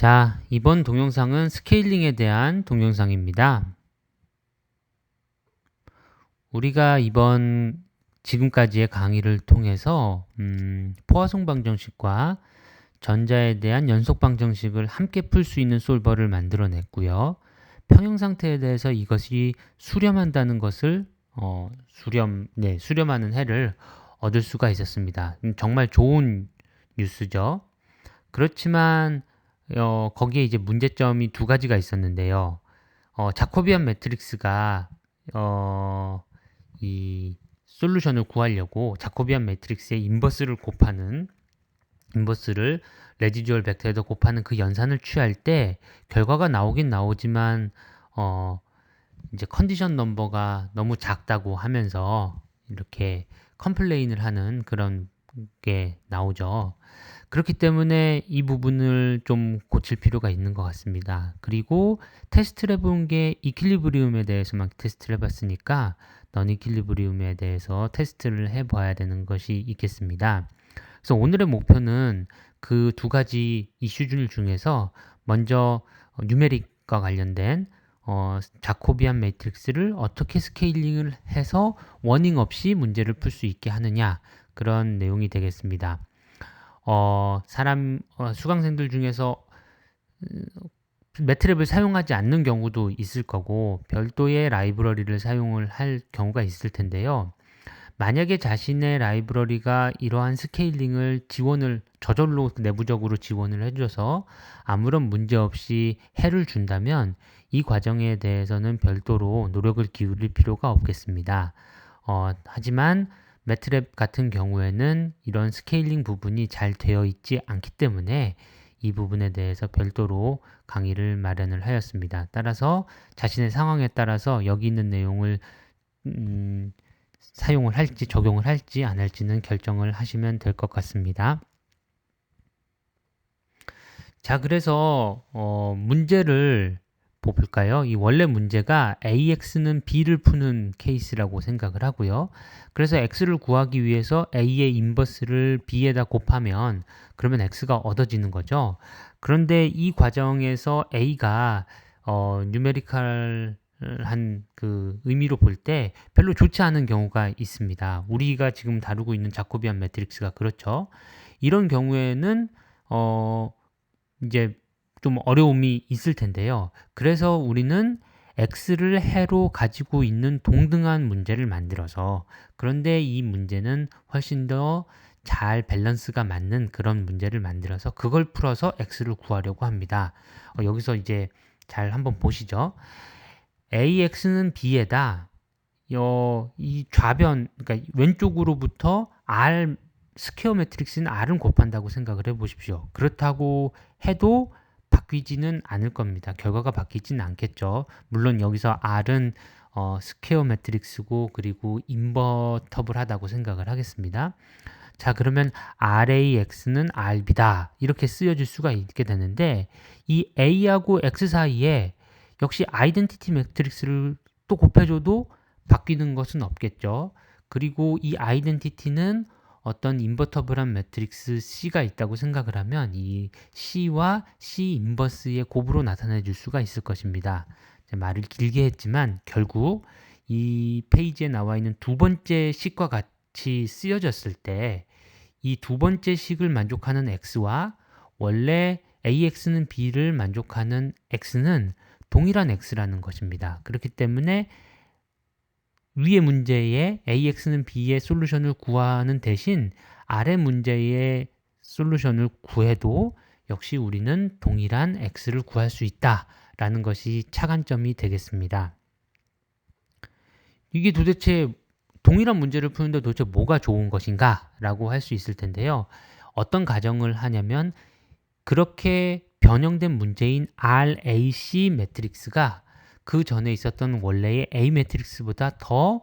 자, 이번 동영상은 스케일링에 대한 동영상입니다. 우리가 이번 지금까지의 강의를 통해서 음, 포화송 방정식과 전자에 대한 연속 방정식을 함께 풀 수 있는 솔버를 만들어냈고요. 평형 상태에 대해서 이것이 수렴한다는 것을 어, 수렴, 네, 수렴하는 해를 얻을 수가 있었습니다. 음, 정말 좋은 뉴스죠. 그렇지만 어, 거기에 이제 문제점이 두 가지가 있었는데요. 어, 자코비안 매트릭스가 어, 이 솔루션을 구하려고 자코비안 매트릭스의 인버스를 곱하는 인버스를 레지듀얼 벡터에다 곱하는 그 연산을 취할 때 결과가 나오긴 나오지만 어 이제 컨디션 넘버가 너무 작다고 하면서 이렇게 컴플레인을 하는 그런 게 나오죠. 그렇기 때문에 이 부분을 좀 고칠 필요가 있는 것 같습니다. 그리고 테스트를 해본 게 이퀄리브리움에 대해서만 테스트를 해봤으니까 넌 이퀄리브리움에 대해서 테스트를 해봐야 되는 것이 있겠습니다. 그래서 오늘의 목표는 그 두 가지 이슈들 중에서 먼저 뉴메릭과 관련된 어, 자코비안 매트릭스를 어떻게 스케일링을 해서 워닝 없이 문제를 풀 수 있게 하느냐 그런 내용이 되겠습니다. 어, 사람 어, 수강생들 중에서 매트랩을 사용하지 않는 경우도 있을 거고 별도의 라이브러리를 사용을 할 경우가 있을 텐데요. 만약에 자신의 라이브러리가 이러한 스케일링을 지원을 저절로 내부적으로 지원을 해줘서 아무런 문제 없이 해를 준다면 이 과정에 대해서는 별도로 노력을 기울일 필요가 없겠습니다. 어, 하지만 매트랩 같은 경우에는 이런 스케일링 부분이 잘 되어 있지 않기 때문에 이 부분에 대해서 별도로 강의를 마련을 하였습니다. 따라서 자신의 상황에 따라서 여기 있는 내용을 음, 사용을 할지 적용을 할지 안 할지는 결정을 하시면 될 것 같습니다. 자, 그래서 어, 문제를 볼까요? 이 원래 문제가 AX는 B를 푸는 케이스라고 생각을 하고요. 그래서 X를 구하기 위해서 A의 인버스를 B에다 곱하면 그러면 X가 얻어지는 거죠. 그런데 이 과정에서 A가 어, 뉴메리컬 한그 의미로 볼 때 별로 좋지 않은 경우가 있습니다. 우리가 지금 다루고 있는 자코비안 매트릭스가 그렇죠. 이런 경우에는 어 이제 좀 어려움이 있을 텐데요. 그래서 우리는 x를 해로 가지고 있는 동등한 문제를 만들어서 그런데 이 문제는 훨씬 더 잘 밸런스가 맞는 그런 문제를 만들어서 그걸 풀어서 x를 구하려고 합니다. 어, 여기서 이제 잘 한번 보시죠. ax는 b에다 어, 이 좌변 그러니까 왼쪽으로부터 r 스퀘어 매트릭스는 r은 곱한다고 생각을 해 보십시오. 그렇다고 해도 바뀌지는 않을 겁니다. 결과가 바뀌지는 않겠죠. 물론 여기서 R은 어, 스퀘어 매트릭스고 그리고 인버터블하다고 생각을 하겠습니다. 자 그러면 RAX는 RB다 이렇게 쓰여질 수가 있게 되는데 이 A하고 X 사이에 역시 아이덴티티 매트릭스를 또 곱해줘도 바뀌는 것은 없겠죠. 그리고 이 아이덴티티는 어떤 인버터블한 매트릭스 C가 있다고 생각을 하면 이 C와 C 인버스의 곱으로 나타내 줄 수가 있을 것입니다. 말을 길게 했지만 결국 이 페이지에 나와 있는 두 번째 식과 같이 쓰여졌을 때 이 두 번째 식을 만족하는 x와 원래 ax는 b를 만족하는 x는 동일한 x라는 것입니다. 그렇기 때문에 위의 문제에 AX는 B의 솔루션을 구하는 대신 아래 문제의 솔루션을 구해도 역시 우리는 동일한 X를 구할 수 있다라는 것이 차관점이 되겠습니다. 이게 도대체 동일한 문제를 푸는데 도대체 뭐가 좋은 것인가 라고 할 수 있을 텐데요. 어떤 가정을 하냐면 그렇게 변형된 문제인 RAC 매트릭스가 그 전에 있었던 원래의 A 매트릭스보다 더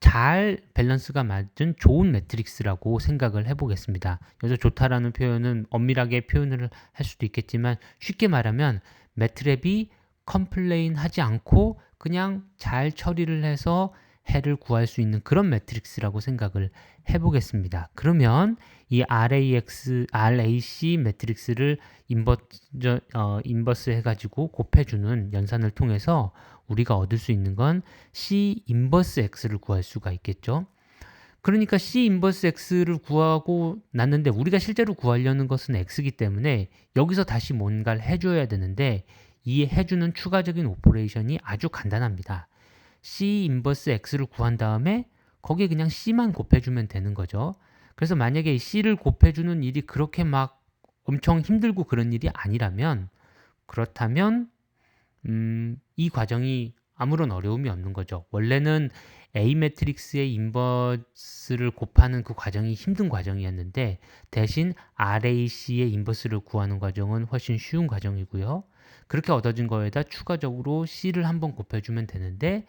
잘 밸런스가 맞은 좋은 매트릭스라고 생각을 해보겠습니다. 여기서 좋다라는 표현은 엄밀하게 표현을 할 수도 있겠지만 쉽게 말하면 매트랩이 컴플레인 하지 않고 그냥 잘 처리를 해서 해를 구할 수 있는 그런 매트릭스라고 생각을 해보겠습니다. 그러면 이 RAX, RAC 매트릭스를 인버스, 어, 인버스 해가지고 곱해주는 연산을 통해서 우리가 얻을 수 있는 건 C 인버스 X를 구할 수가 있겠죠. 그러니까 C 인버스 X를 구하고 났는데 우리가 실제로 구하려는 것은 X이기 때문에 여기서 다시 뭔가를 해줘야 되는데 이 해주는 추가적인 오퍼레이션이 아주 간단합니다. C 인버스 X를 구한 다음에 거기에 그냥 C만 곱해주면 되는 거죠. 그래서 만약에 C를 곱해주는 일이 그렇게 막 엄청 힘들고 그런 일이 아니라면 그렇다면 음, 이 과정이 아무런 어려움이 없는 거죠. 원래는 A 매트릭스의 인버스를 곱하는 그 과정이 힘든 과정이었는데 대신 RAC의 인버스를 구하는 과정은 훨씬 쉬운 과정이고요. 그렇게 얻어진 거에다 추가적으로 C를 한번 곱해주면 되는데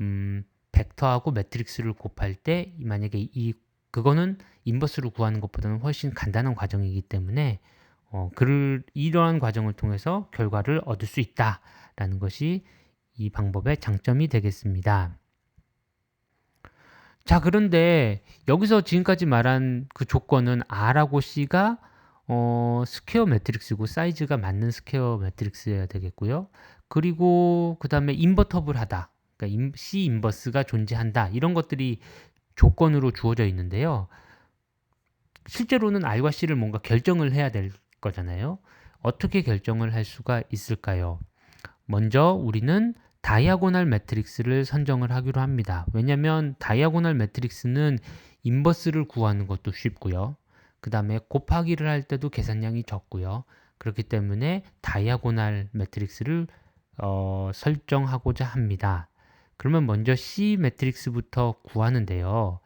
음, 벡터하고 매트릭스를 곱할 때 만약에 이 그거는 인버스를 구하는 것보다는 훨씬 간단한 과정이기 때문에 어, 그 이러한 과정을 통해서 결과를 얻을 수 있다라는 것이 이 방법의 장점이 되겠습니다. 자, 그런데 여기서 지금까지 말한 그 조건은 R하고 C가 어, 스퀘어 매트릭스고 사이즈가 맞는 스퀘어 매트릭스여야 되겠고요. 그리고 그 다음에 인버터블하다. 그러니까 C 인버스가 존재한다. 이런 것들이 조건으로 주어져 있는데요. 실제로는 R과 C를 뭔가 결정을 해야 될 거잖아요. 어떻게 결정을 할 수가 있을까요? 먼저 우리는 다이아고날 매트릭스를 선정을 하기로 합니다. 왜냐하면 다이아고날 매트릭스는 인버스를 구하는 것도 쉽고요. 그 다음에 곱하기를 할 때도 계산량이 적고요. 그렇기 때문에 다이아고날 매트릭스를 어, 설정하고자 합니다. 그러면 먼저 C 매트릭스부터 구하는데요.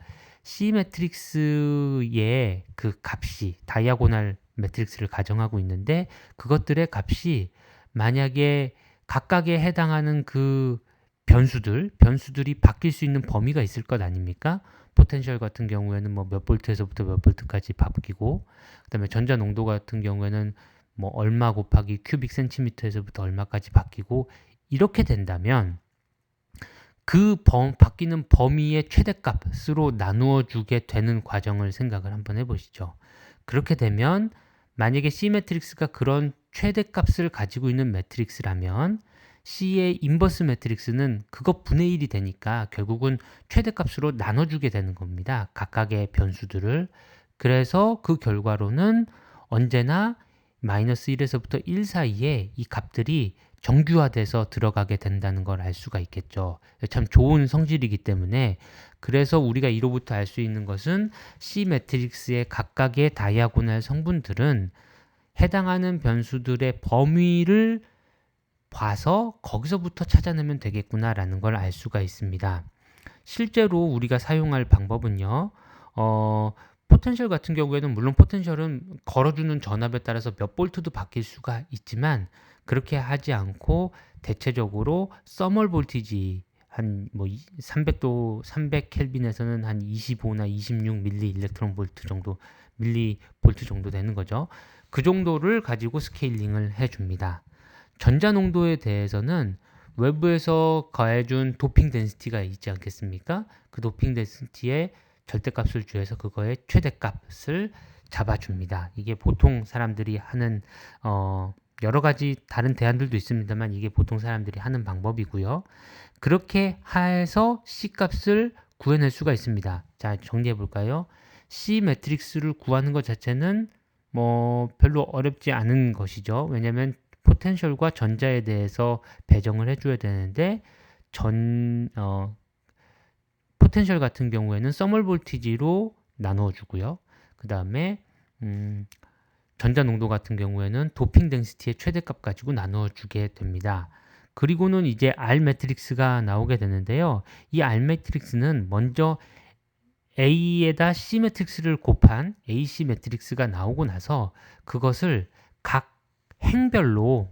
C 매트릭스의 그 값이 다이아고날 매트릭스를 가정하고 있는데 그것들의 값이 만약에 각각에 해당하는 그 변수들, 변수들이 바뀔 수 있는 범위가 있을 것 아닙니까? 포텐셜 같은 경우에는 뭐 몇 볼트에서부터 몇 볼트까지 바뀌고 그다음에 전자 농도 같은 경우에는 뭐 얼마 곱하기 큐빅 센티미터에서부터 얼마까지 바뀌고 이렇게 된다면 그 범, 바뀌는 범위의 최대값으로 나누어 주게 되는 과정을 생각을 한번 해보시죠. 그렇게 되면 만약에 C 매트릭스가 그런 최대값을 가지고 있는 매트릭스라면 C의 인버스 매트릭스는 그것 분의 1이 되니까 결국은 최대값으로 나눠주게 되는 겁니다. 각각의 변수들을. 그래서 그 결과로는 언제나 마이너스 1에서부터 1 사이에 이 값들이 정규화돼서 들어가게 된다는 걸 알 수가 있겠죠. 참 좋은 성질이기 때문에 그래서 우리가 이로부터 알 수 있는 것은 C 매트릭스의 각각의 다이아고날 성분들은 해당하는 변수들의 범위를 봐서 거기서부터 찾아내면 되겠구나라는 걸 알 수가 있습니다. 실제로 우리가 사용할 방법은요. 어, 포텐셜 같은 경우에는 물론 포텐셜은 걸어주는 전압에 따라서 몇 볼트도 바뀔 수가 있지만 그렇게 하지 않고 대체적으로 서멀 볼티지 한 뭐 300도 300 켈빈에서는 한 25나 26 밀리 일렉트론 볼트 정도 밀리 볼트 정도 되는 거죠. 그 정도를 가지고 스케일링을 해 줍니다. 전자 농도에 대해서는 외부에서 가해준 도핑 덴시티가 있지 않겠습니까? 그 도핑 덴시티의 절대값을 주해서 그거의 최대값을 잡아줍니다. 이게 보통 사람들이 하는 어, 여러 가지 다른 대안들도 있습니다만 이게 보통 사람들이 하는 방법이고요. 그렇게 해서 C 값을 구해낼 수가 있습니다. 자, 정리해 볼까요? C 매트릭스를 구하는 것 자체는 뭐 별로 어렵지 않은 것이죠. 왜냐하면 포텐셜과 전자에 대해서 배정을 해줘야 되는데 전 어, 포텐셜 같은 경우에는 서멀 볼티지로 나누어 주고요. 그 다음에 음, 전자 농도 같은 경우에는 도핑 덴시티의 최대값 가지고 나누어 주게 됩니다. 그리고는 이제 R 매트릭스가 나오게 되는데요. 이 R 매트릭스는 먼저 A에다 C 매트릭스를 곱한 AC 매트릭스가 나오고 나서 그것을 각 행별로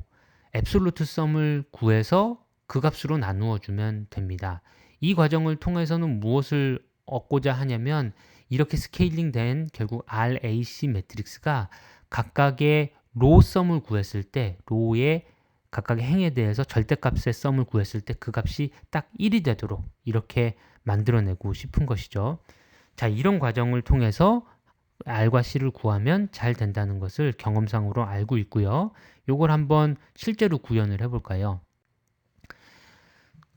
앱솔루트 썸을 구해서 그 값으로 나누어 주면 됩니다. 이 과정을 통해서는 무엇을 얻고자 하냐면 이렇게 스케일링 된 결국 RAC 매트릭스가 각각의 로 썸을 구했을 때 로의 각각의 행에 대해서 절대값의 썸을 구했을 때 그 값이 딱 1이 되도록 이렇게 만들어내고 싶은 것이죠. 자, 이런 과정을 통해서 R과 C를 구하면 잘 된다는 것을 경험상으로 알고 있고요. 요걸 한번 실제로 구현을 해볼까요?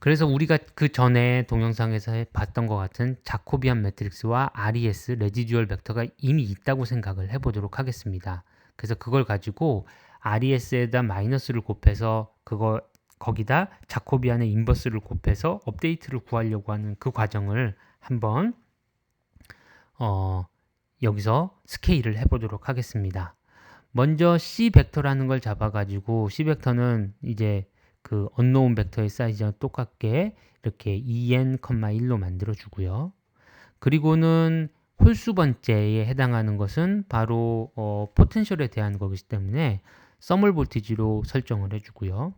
그래서 우리가 그 전에 동영상에서 봤던 것 같은 자코비안 매트릭스와 RES, 레지듀얼 벡터가 이미 있다고 생각을 해보도록 하겠습니다. 그래서 그걸 가지고 RES에다 마이너스를 곱해서 그거 거기다 자코비안의 인버스를 곱해서 업데이트를 구하려고 하는 그 과정을 한번 어, 여기서 스케일을 해보도록 하겠습니다. 먼저 C 벡터라는 걸 잡아가지고 C 벡터는 이제 그 언노운 벡터의 사이즈와 똑같게 이렇게 2n, 1로 만들어 주고요. 그리고는 홀수 번째에 해당하는 것은 바로 어, 포텐셜에 대한 거기 때문에 서멀 볼티지로 설정을 해주고요.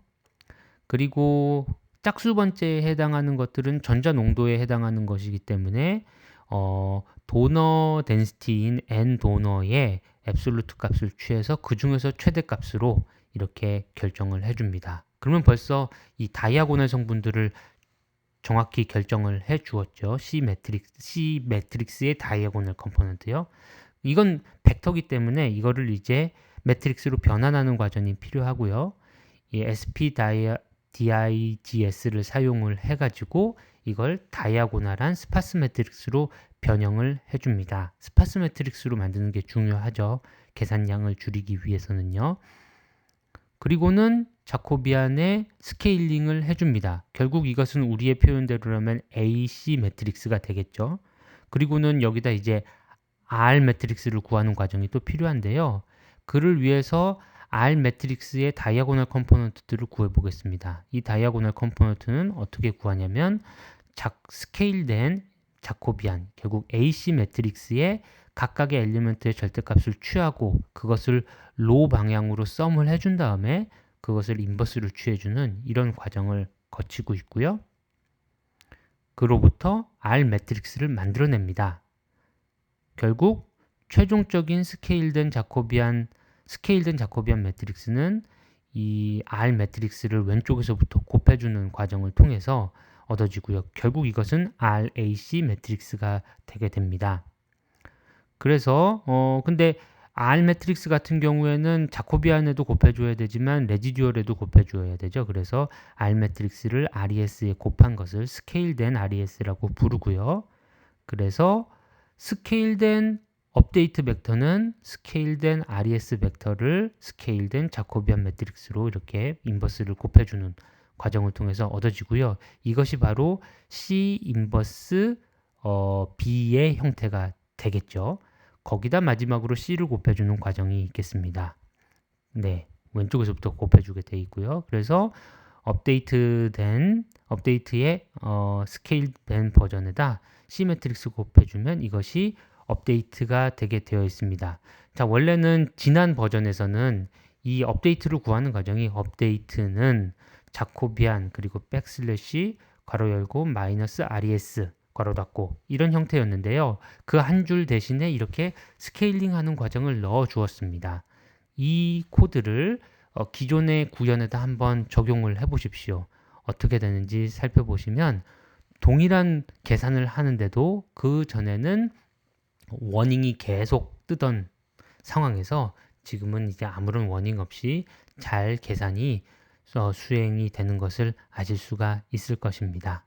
그리고 짝수 번째에 해당하는 것들은 전자 농도에 해당하는 것이기 때문에 어, 도너 덴시티인 n 도너의 앱솔루트 값을 취해서 그 중에서 최대 값으로 이렇게 결정을 해줍니다. 그러면 벌써 이 다이아고널 성분들을 정확히 결정을 해 주었죠. C 매트릭스, C 매트릭스의 다이아고널 컴포넌트요. 이건 벡터기 때문에 이거를 이제 매트릭스로 변환하는 과정이 필요하고요. 이 SP 다이아, DIGS를 사용을 해가지고 이걸 다이아고널한 스파스 매트릭스로 변형을 해줍니다. 스파스 매트릭스로 만드는 게 중요하죠. 계산량을 줄이기 위해서는요. 그리고는 자코비안의 스케일링을 해줍니다. 결국 이것은 우리의 표현대로라면 AC 매트릭스가 되겠죠. 그리고는 여기다 이제 R 매트릭스를 구하는 과정이 또 필요한데요. 그를 위해서 R 매트릭스의 다이아고널 컴포넌트들을 구해 보겠습니다. 이 다이아고널 컴포넌트는 어떻게 구하냐면 작, 스케일된 자코비안, 결국 AC 매트릭스의 각각의 엘리멘트의 절대값을 취하고 그것을 로 방향으로 썸을 해준 다음에 그것을 인버스로 취해주는 이런 과정을 거치고 있고요. 그로부터 R 매트릭스를 만들어냅니다. 결국 최종적인 스케일된 자코비안 스케일된 자코비안 매트릭스는 이 R 매트릭스를 왼쪽에서부터 곱해주는 과정을 통해서 얻어지고요. 결국 이것은 RAC 매트릭스가 되게 됩니다. 그래서 어 근데 R 매트릭스 같은 경우에는 자코비안에도 곱해줘야 되지만 레지듀얼에도 곱해줘야 되죠. 그래서 R 매트릭스를 RES에 곱한 것을 스케일된 RES라고 부르고요. 그래서 스케일된 업데이트 벡터는 스케일된 RES 벡터를 스케일된 자코비안 매트릭스로 이렇게 인버스를 곱해주는 과정을 통해서 얻어지고요. 이것이 바로 C 인버스 어, B의 형태가 되겠죠. 거기다 마지막으로 C를 곱해주는 과정이 있겠습니다. 네, 왼쪽에서부터 곱해주게 돼 있고요. 그래서 업데이트된 업데이트의 어, 스케일된 버전에다 C 매트릭스 곱해주면 이것이 업데이트가 되게 되어 있습니다. 자, 원래는 지난 버전에서는 이 업데이트를 구하는 과정이 업데이트는 자코비안 그리고 백슬래시 괄호 열고 마이너스 res 괄호 닫고 이런 형태였는데요. 그 한 줄 대신에 이렇게 스케일링하는 과정을 넣어 주었습니다. 이 코드를 어, 기존의 구현에다 한번 적용을 해 보십시오. 어떻게 되는지 살펴보시면 동일한 계산을 하는데도 그 전에는 워닝이 계속 뜨던 상황에서 지금은 이제 아무런 워닝 없이 잘 계산이 어, 수행이 되는 것을 아실 수가 있을 것입니다.